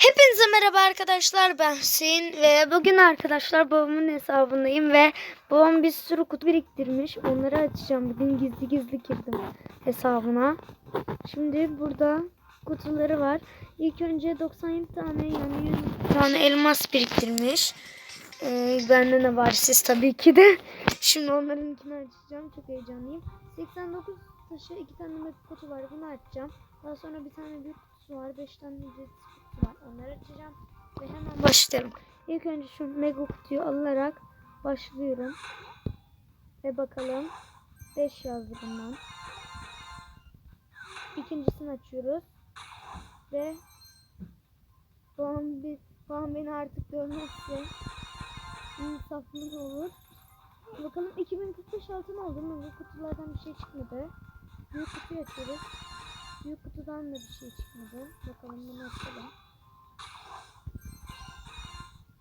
Hepinize merhaba arkadaşlar ben Hüseyin ve bugün arkadaşlar babamın hesabındayım ve babam bir sürü kutu biriktirmiş. Onları açacağım. Bugün gizli gizli girdim hesabına. Şimdi burada kutuları var. İlk önce 97 tane yani 100 tane elmas biriktirmiş. Ee, bende ne var? Siz tabii ki de. Şimdi onlarınkini açacağım. Çok heyecanlıyım. 89 taşı iki tane mega kutu var bunu açacağım. Daha sonra bir tane büyük kutusu var 5 tane ücretsiz kutusu var onları açacağım. Ve hemen başlayalım. İlk önce şu mega kutuyu alarak başlıyorum. Ve bakalım 5 yazdı bundan. İkincisini açıyoruz. Ve babam, babam beni artık görmezse insaflı olur. Bakalım 2045 altın oldu mu? Bu kutulardan bir şey çıkmadı. Büyük kutuyu açıyoruz. Büyük kutudan da bir şey çıkmadı. Bakalım bunu açalım.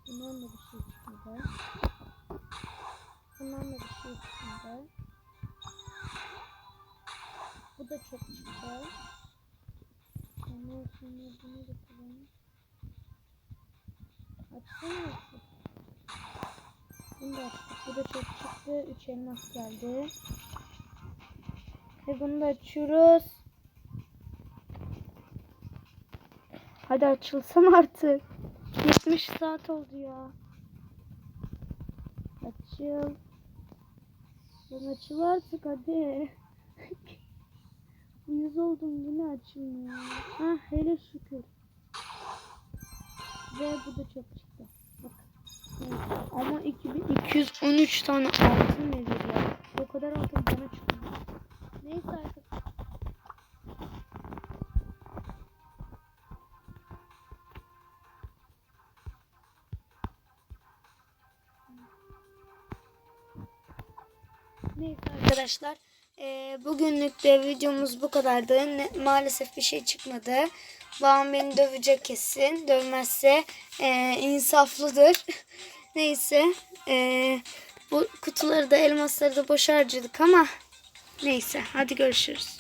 Bundan da bir şey çıkmadı. Bundan da bir şey çıkmadı. Bu da çok çıktı. Ondan sonra bunu bakalım. Açsana mı? Bunu da açtık. Bu da çok çıktı. 3 elmas geldi. Ve bunu da açıyoruz. Hadi açılsam artık. 70 saat oldu ya. Açıl. Lan açıl artık hadi. Uyuz oldum yine açılmıyor. Ha hele şükür. Ve bu da çok çıktı. Bak. Ama 2213 tane altın Neyse arkadaşlar. eee, bugünlük de videomuz bu kadardı. Ne- maalesef bir şey çıkmadı. Babam beni dövecek kesin. Dövmezse eee, insaflıdır. Neyse. eee, bu kutuları da elmasları da boş harcadık ama neyse. Hadi görüşürüz.